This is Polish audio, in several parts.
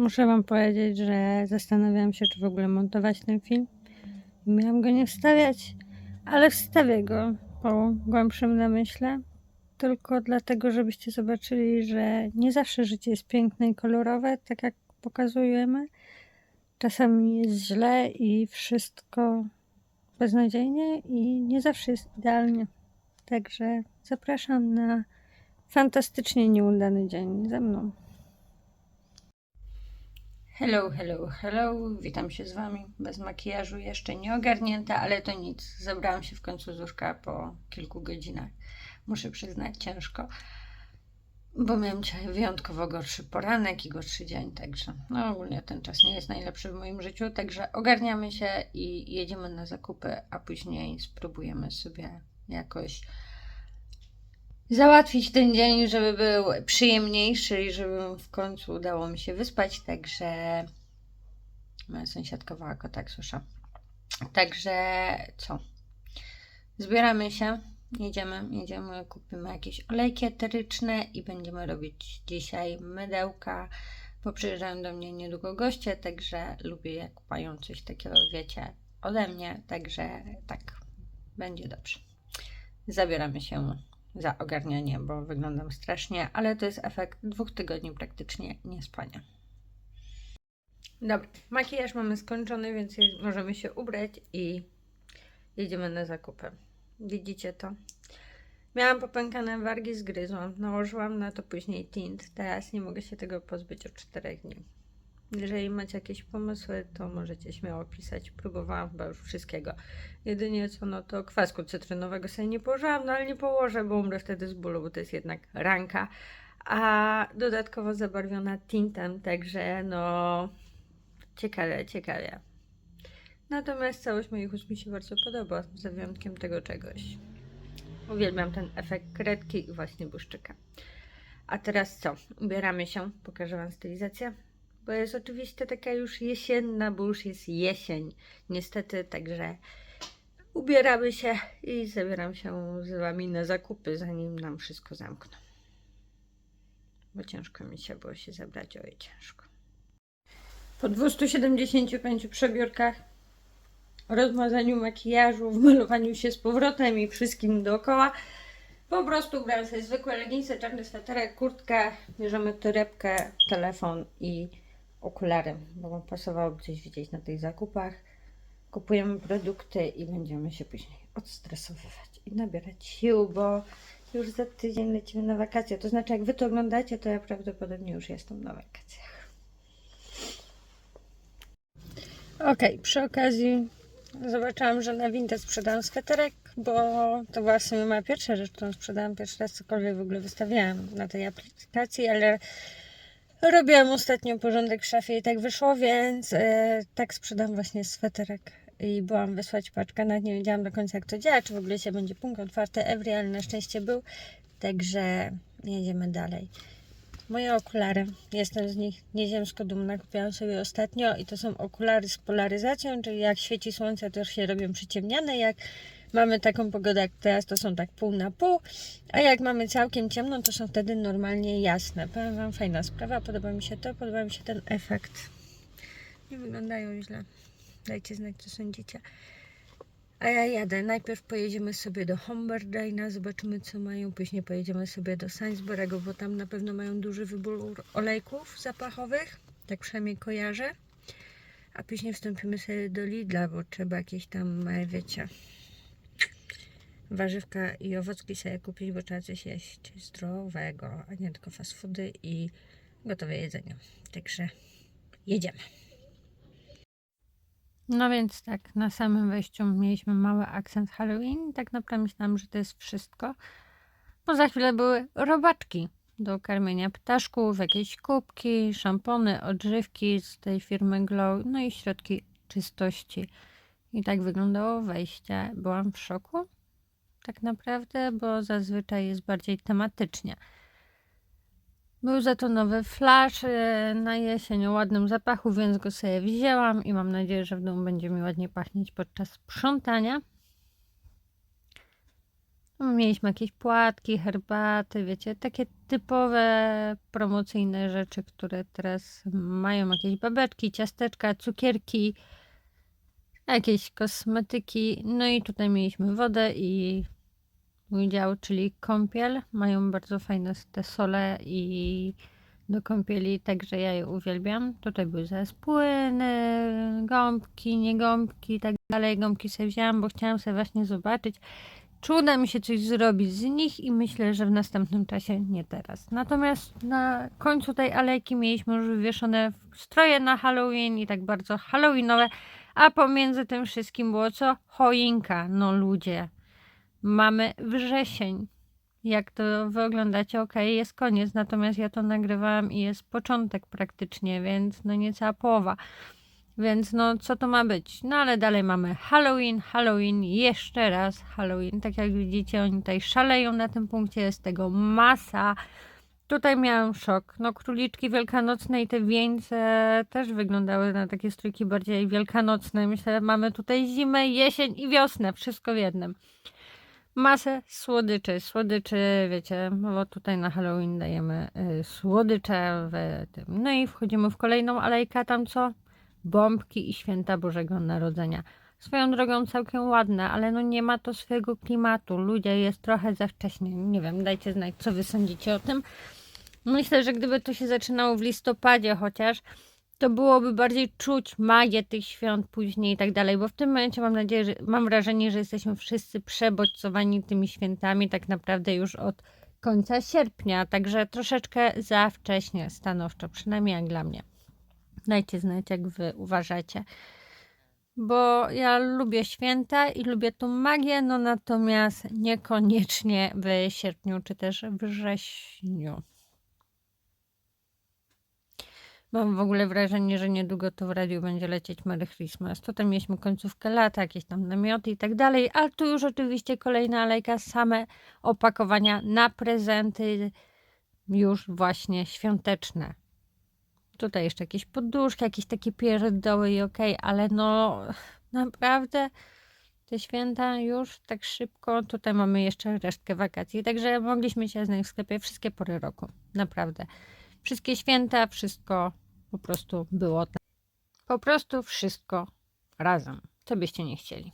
muszę Wam powiedzieć, że zastanawiałam się, czy w ogóle montować ten film. Miałam go nie wstawiać, ale wstawię go po głębszym namyśle. Tylko dlatego, żebyście zobaczyli, że nie zawsze życie jest piękne i kolorowe, tak jak pokazujemy. Czasami jest źle i wszystko beznadziejnie i nie zawsze jest idealnie. Także zapraszam na fantastycznie nieudany dzień ze mną. Hello, hello, hello. Witam się z Wami. Bez makijażu jeszcze nie ogarnięta, ale to nic. Zebrałam się w końcu z łóżka po kilku godzinach. Muszę przyznać, ciężko, bo miałam dzisiaj wyjątkowo gorszy poranek i gorszy dzień, także no ogólnie ten czas nie jest najlepszy w moim życiu, także ogarniamy się i jedziemy na zakupy, a później spróbujemy sobie jakoś załatwić ten dzień, żeby był przyjemniejszy i żeby w końcu udało mi się wyspać, także moja sąsiadka woła kota, jak słyszę. Także co? Zbieramy się, jedziemy, jedziemy, kupimy jakieś olejki eteryczne i będziemy robić dzisiaj mydełka, bo przyjeżdżają do mnie niedługo goście, także lubię jak mają coś takiego, wiecie, ode mnie, także tak, będzie dobrze. Zabieramy się za ogarnianie, bo wyglądam strasznie, ale to jest efekt dwóch tygodni praktycznie niespania. Dobra, makijaż mamy skończony, więc możemy się ubrać i jedziemy na zakupy. Widzicie to? Miałam popękane wargi, zgryzłam. Nałożyłam na to później tint. Teraz nie mogę się tego pozbyć od 4 dni. Jeżeli macie jakieś pomysły, to możecie śmiało pisać. Próbowałam chyba już wszystkiego. Jedynie co, no to kwasku cytrynowego sobie nie położyłam, no ale nie położę, bo umrę wtedy z bólu, bo to jest jednak ranka. A dodatkowo zabarwiona tintem, także no ciekawe, ciekawie. Natomiast całość moich ust mi się bardzo podoba, za wyjątkiem tego czegoś. Uwielbiam ten efekt kredki i właśnie błyszczyka. A teraz co? Ubieramy się, pokażę Wam stylizację, bo jest oczywiście taka już jesienna, bo już jest jesień, niestety, także ubieramy się i zabieram się z Wami na zakupy, zanim nam wszystko zamkną. Bo ciężko mi się było się zebrać, oj ciężko. Po 275 przebiórkach, rozmazaniu makijażu, wmalowaniu się z powrotem i wszystkim dookoła, po prostu ubrałam sobie zwykłe leginsy, czarny sweterek, kurtkę, bierzemy torebkę, telefon i okulary, bo wam pasowałoby coś widzieć na tych zakupach. Kupujemy produkty i będziemy się później odstresowywać i nabierać sił, bo już za tydzień lecimy na wakacje. To znaczy, jak wy to oglądacie, to ja prawdopodobnie już jestem na wakacjach. Okej, przy okazji zobaczyłam, że na Vinted sprzedałam sweterek, bo to była w sumie moja pierwsza rzecz, którą sprzedałam pierwszy raz, cokolwiek w ogóle wystawiałam na tej aplikacji, ale robiłam ostatnio porządek w szafie i tak wyszło, więc e, tak sprzedam właśnie sweterek i byłam wysłać paczkę, nawet nie wiedziałam do końca jak to działa, czy w ogóle się będzie punkt otwarty. Every, ale na szczęście był, także jedziemy dalej. Moje okulary, jestem z nich nieziemsko dumna, kupiłam sobie ostatnio i to są okulary z polaryzacją, czyli jak świeci słońce to już się robią przyciemniane, jak mamy taką pogodę jak teraz to są tak pół na pół, a jak mamy całkiem ciemno to są wtedy normalnie jasne. Powiem Wam fajna sprawa, podoba mi się to, podoba mi się ten efekt. Nie wyglądają źle, dajcie znać co sądzicie. A ja jadę. Najpierw pojedziemy sobie do Homberdaina, zobaczymy co mają. Później pojedziemy sobie do Sainsbury'ego, bo tam na pewno mają duży wybór olejków zapachowych. Tak przynajmniej kojarzę. A później wstąpimy sobie do Lidla, bo trzeba jakieś tam, e, wiecie, warzywka i owocki sobie kupić, bo trzeba coś jeść zdrowego, a nie tylko fast foody i gotowe jedzenie. Także jedziemy. No więc tak, na samym wejściu mieliśmy mały akcent Halloween. Tak naprawdę myślałam, że to jest wszystko. Bo za chwilę były robaczki do karmienia ptaszków, jakieś kubki, szampony, odżywki z tej firmy Glow, no i środki czystości. I tak wyglądało wejście. Byłam w szoku, tak naprawdę, bo zazwyczaj jest bardziej tematycznie. Był za to nowy flash e, na jesień o ładnym zapachu, więc go sobie wzięłam i mam nadzieję, że w domu będzie mi ładnie pachnieć podczas sprzątania. No, Mieliśmy jakieś płatki, herbaty, wiecie, takie typowe promocyjne rzeczy, które teraz mają jakieś babeczki, ciasteczka, cukierki, jakieś kosmetyki. No i tutaj mieliśmy wodę i mój dział, czyli kąpiel. Mają bardzo fajne te sole i do kąpieli, także ja je uwielbiam. Tutaj były zaraz płyny, gąbki, nie gąbki i tak dalej. Gąbki sobie wzięłam, bo chciałam sobie właśnie zobaczyć, czy uda mi się coś zrobić z nich i myślę, że w następnym czasie, nie teraz. Natomiast na końcu tej alejki mieliśmy już wywieszone stroje na Halloween i tak bardzo halloweenowe, a pomiędzy tym wszystkim było co? Choinka. No ludzie, mamy wrzesień. Jak to wy oglądacie, ok, jest koniec, natomiast ja to nagrywałam i jest początek praktycznie, więc no niecała połowa. Więc no, co to ma być? No ale dalej mamy Halloween, Halloween, jeszcze raz Halloween. Tak jak widzicie, oni tutaj szaleją na tym punkcie, jest tego masa. Tutaj miałam szok. No, króliczki wielkanocne i te wieńce też wyglądały na takie strójki bardziej wielkanocne. Myślę, że mamy tutaj zimę, jesień i wiosnę, wszystko w jednym. Masę słodyczy, słodyczy, wiecie, bo tutaj na Halloween dajemy y, słodycze w tym. No i wchodzimy w kolejną alejkę, tam co? bombki i święta Bożego Narodzenia. Swoją drogą całkiem ładne, ale no nie ma to swojego klimatu. Ludzie jest trochę za wcześnie. Nie wiem, dajcie znać, co wy sądzicie o tym. Myślę, że gdyby to się zaczynało w listopadzie chociaż, to byłoby bardziej czuć magię tych świąt później i tak dalej, bo w tym momencie mam nadzieję, że mam wrażenie, że jesteśmy wszyscy przebodźcowani tymi świętami tak naprawdę już od końca sierpnia, także troszeczkę za wcześnie stanowczo, przynajmniej jak dla mnie. Dajcie znać, jak wy uważacie. Bo ja lubię święta i lubię tą magię, no natomiast niekoniecznie w sierpniu czy też wrześniu. Mam w ogóle wrażenie, że niedługo to w radiu będzie lecieć Merry Christmas. Tutaj mieliśmy końcówkę lata, jakieś tam namioty i tak dalej, ale tu już oczywiście kolejna alejka, same opakowania na prezenty już właśnie świąteczne. Tutaj jeszcze jakieś poduszki, jakieś takie pierdoły i okej, ale no naprawdę te święta już tak szybko. Tutaj mamy jeszcze resztkę wakacji, także mogliśmy się znaleźć w sklepie wszystkie pory roku. Naprawdę. Wszystkie święta, wszystko po prostu było tam. Po prostu wszystko razem. Co byście nie chcieli.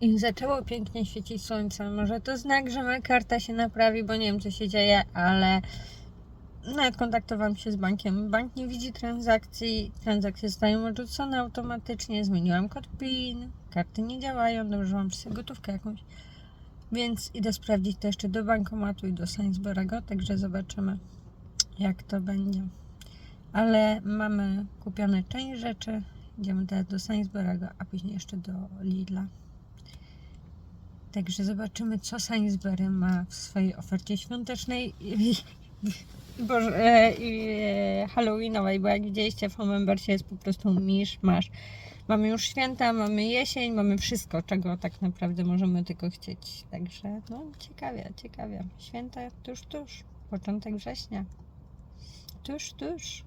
I zaczęło pięknie świecić słońce. Może to znak, że moja karta się naprawi, bo nie wiem co się dzieje, ale nawet kontaktowałam się z bankiem. Bank nie widzi transakcji, transakcje zostają odrzucone automatycznie. Zmieniłam kod PIN, karty nie działają, dobrze mam przy sobie gotówkę jakąś. Więc idę sprawdzić to jeszcze do bankomatu i do Sainsbury'ego, także zobaczymy jak to będzie. Ale mamy kupione część rzeczy. Idziemy teraz do Sainsbury'ego, a później jeszcze do Lidla. Także zobaczymy, co Sainsbury ma w swojej ofercie świątecznej Boże, e, e, Halloweenowej, bo jak widzieliście w Homembersie jest po prostu misz, masz. Mamy już święta, mamy jesień, mamy wszystko, czego tak naprawdę możemy tylko chcieć. Także no ciekawie, ciekawie. Święta tuż, tuż. Początek września. Tuż, tuż.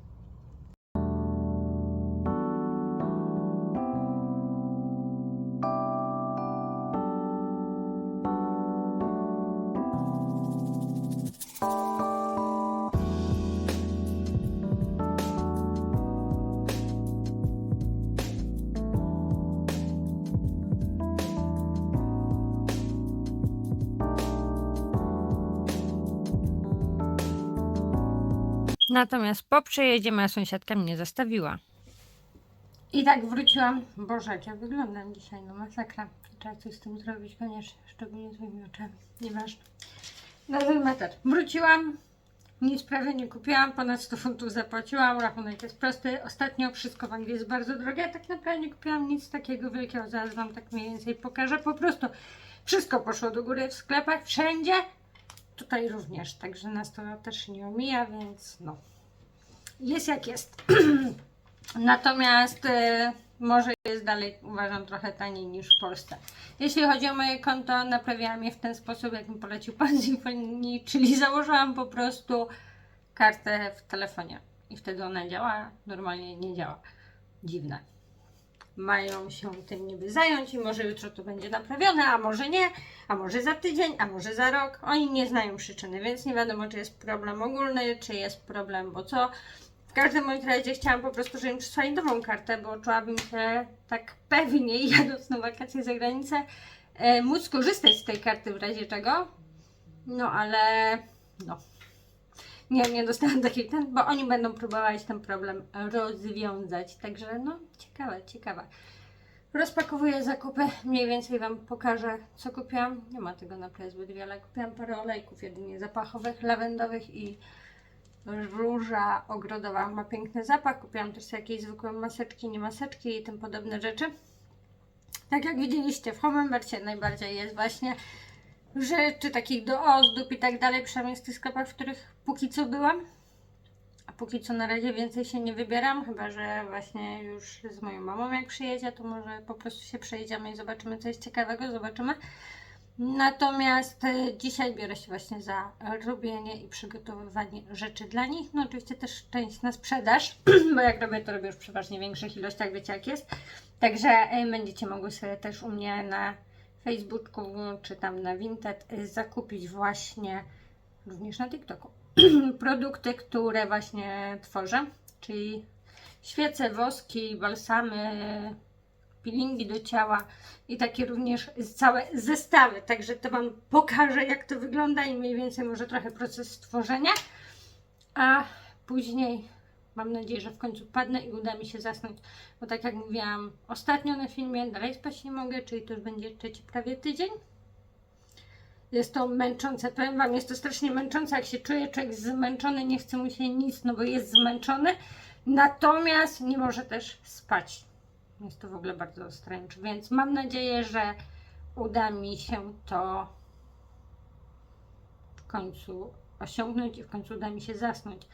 Natomiast po przejeździe moja sąsiadka mnie zostawiła. I tak wróciłam. Boże, jak ja wyglądam dzisiaj, no masakra. Trzeba coś z tym zrobić koniecznie, szczególnie z moimi oczami. Nieważne. Na ten meter. Wróciłam. Nic prawie nie kupiłam, ponad 100 funtów zapłaciłam. Rachunek jest prosty. Ostatnio wszystko w Anglii jest bardzo drogie. Tak naprawdę nie kupiłam nic takiego wielkiego. Zaraz Wam tak mniej więcej pokażę. Po prostu wszystko poszło do góry w sklepach, wszędzie tutaj również, także nas to też nie omija, więc no. Jest jak jest. Natomiast y, może jest dalej, uważam, trochę taniej niż w Polsce. Jeśli chodzi o moje konto, naprawiałam je w ten sposób, jak mi polecił pan z Infonii, czyli założyłam po prostu kartę w telefonie i wtedy ona działa, normalnie nie działa. Dziwne. Mają się tym niby zająć i może jutro to będzie naprawione, a może nie, a może za tydzień, a może za rok. Oni nie znają przyczyny, więc nie wiadomo, czy jest problem ogólny, czy jest problem, bo co. W każdym bądź razie chciałam po prostu, żeby im przysłali nową kartę, bo czułabym się tak pewniej, jadąc na wakacje za granicę, e, móc korzystać z tej karty w razie czego. No ale no. Nie, nie dostałam takiej ten, bo oni będą próbować ten problem rozwiązać. Także no, ciekawe, ciekawe. Rozpakowuję zakupy, mniej więcej Wam pokażę, co kupiłam. Nie ma tego naprawdę zbyt wiele. Kupiłam parę olejków, jedynie zapachowych, lawendowych i róża ogrodowa. Ma piękny zapach. Kupiłam też jakieś zwykłe maseczki, nie maseczki i tym podobne rzeczy. Tak jak widzieliście, w Hummingbirdzie najbardziej jest właśnie rzeczy takich do ozdób i tak dalej, przynajmniej w tych sklepach, w których póki co byłam. A póki co na razie więcej się nie wybieram, chyba że właśnie już z moją mamą jak przyjedzie, to może po prostu się przejedziemy i zobaczymy coś ciekawego, zobaczymy. Natomiast e, dzisiaj biorę się właśnie za robienie i przygotowywanie rzeczy dla nich. No oczywiście też część na sprzedaż, bo jak robię, to robię już w przeważnie większych ilościach, wiecie jak jest. Także e, będziecie mogły sobie też u mnie na Facebooku czy tam na Vinted y, zakupić właśnie również na TikToku produkty, które właśnie tworzę, czyli świece, woski, balsamy, peelingi do ciała i takie również całe zestawy. Także to Wam pokażę, jak to wygląda i mniej więcej może trochę proces tworzenia. A później mam nadzieję, że w końcu padnę i uda mi się zasnąć, bo tak jak mówiłam ostatnio na filmie, dalej spać nie mogę, czyli to już będzie trzeci prawie tydzień. Jest to męczące, powiem Wam, jest to strasznie męczące, jak się czuje człowiek zmęczony, nie chce mu się nic, no bo jest zmęczony, natomiast nie może też spać. Jest to w ogóle bardzo strange, więc mam nadzieję, że uda mi się to w końcu osiągnąć i w końcu uda mi się zasnąć.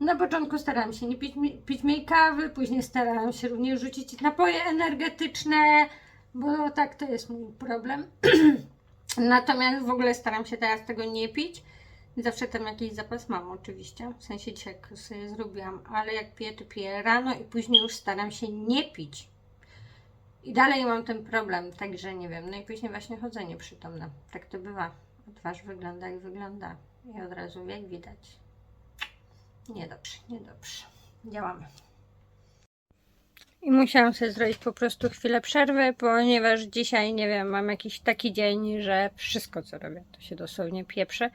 Na początku starałam się nie pić, pić mniej kawy, później starałam się również rzucić napoje energetyczne, bo tak to jest mój problem. Natomiast w ogóle staram się teraz tego nie pić. Zawsze tam jakiś zapas mam oczywiście, w sensie dzisiaj sobie zrobiłam, ale jak piję, to piję rano i później już staram się nie pić. I dalej mam ten problem, także nie wiem. No i później właśnie chodzenie przytomne. Tak to bywa. Twarz wygląda jak wygląda. I od razu jak widać. Niedobrze, niedobrze. Działamy. I musiałam sobie zrobić po prostu chwilę przerwy, ponieważ dzisiaj, nie wiem, mam jakiś taki dzień, że wszystko co robię, to się dosłownie pieprze.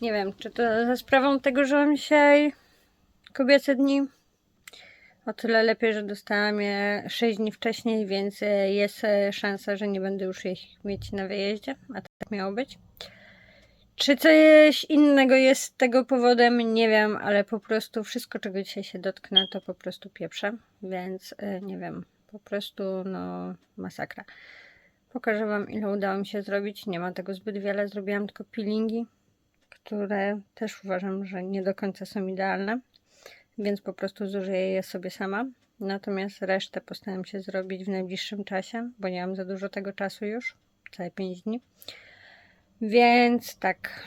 Nie wiem, czy to za sprawą tego, że mam dzisiaj kobiece dni. O tyle lepiej, że dostałam je 6 dni wcześniej, więc jest szansa, że nie będę już ich mieć na wyjeździe, a tak miało być. Czy coś innego jest tego powodem? Nie wiem, ale po prostu wszystko, czego dzisiaj się dotknę, to po prostu pieprzę, więc y, nie wiem, po prostu no masakra. Pokażę Wam, ile udało mi się zrobić. Nie ma tego zbyt wiele, zrobiłam tylko peelingi, które też uważam, że nie do końca są idealne, więc po prostu zużyję je sobie sama. Natomiast resztę postaram się zrobić w najbliższym czasie, bo nie mam za dużo tego czasu już, całe 5 dni. Więc tak.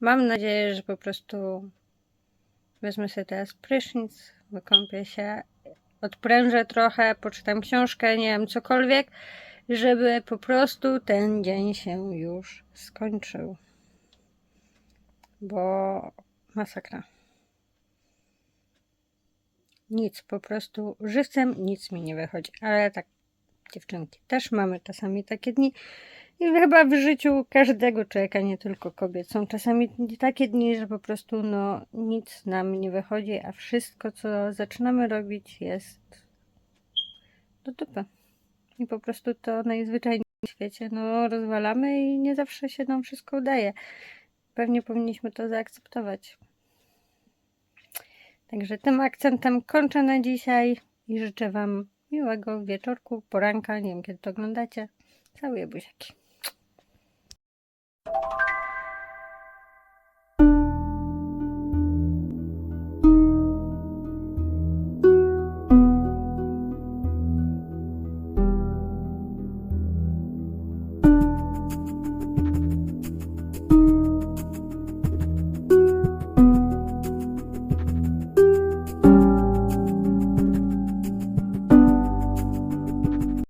Mam nadzieję, że po prostu wezmę sobie teraz prysznic, wykąpię się, odprężę trochę, poczytam książkę, nie wiem, cokolwiek, żeby po prostu ten dzień się już skończył. Bo masakra. Nic, po prostu żywcem nic mi nie wychodzi, ale tak dziewczynki też mamy czasami takie dni. I chyba w życiu każdego człowieka, nie tylko kobiet, są czasami takie dni, że po prostu no, nic nam nie wychodzi, a wszystko, co zaczynamy robić, jest do dupy. I po prostu to najzwyczajniej w świecie no, rozwalamy i nie zawsze się nam wszystko udaje. Pewnie powinniśmy to zaakceptować. Także tym akcentem kończę na dzisiaj i życzę Wam miłego wieczorku, poranka, nie wiem kiedy to oglądacie. Całuję buziaki.